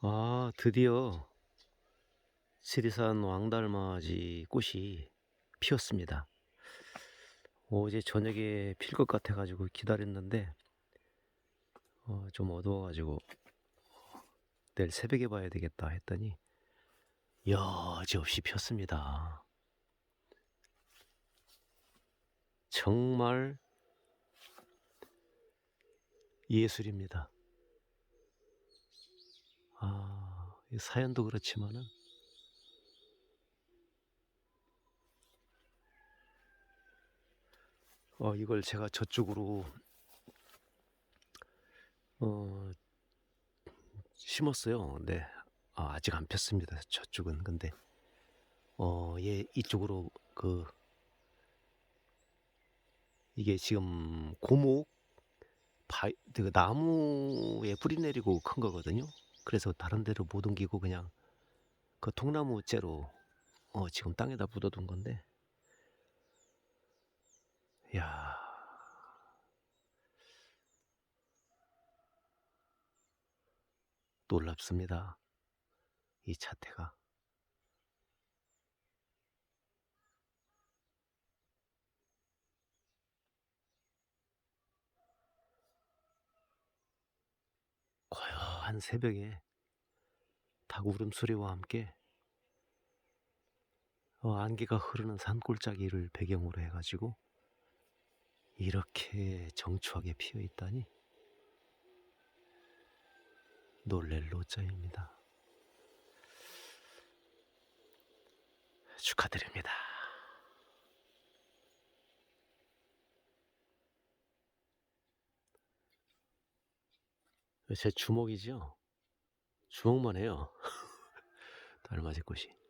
아, 드디어 지리산 왕달맞이 꽃이 피었습니다. 어제 저녁에 필 것 같아가지고 기다렸는데, 어, 좀 어두워가지고, 내일 새벽에 봐야 되겠다 했더니, 여지없이 폈습니다. 정말 예술입니다. 아, 이 사연도 그렇지만은 어, 이걸 제가 저쪽으로 어, 심었어요. 근데 아, 아직 안 폈습니다. 저쪽은. 근데 어, 얘 이쪽으로 그 이게 지금 고목 바, 그 나무에 뿌리 내리고 큰 거거든요. 그래서 다른 데로 못 옮기고 그냥 그 통나무 째로 어, 지금 땅에다 묻어둔 건데, 야 놀랍습니다. 이 자태가. 고요 한 새벽에 닭 울음소리와 함께 어, 안개가 흐르는 산골짜기를 배경으로 해가지고 이렇게 정초하게 피어 있다니 놀랄 노자입니다. 축하드립니다. 제 주먹이죠. 주먹만 해요. 달맞이 꽃이.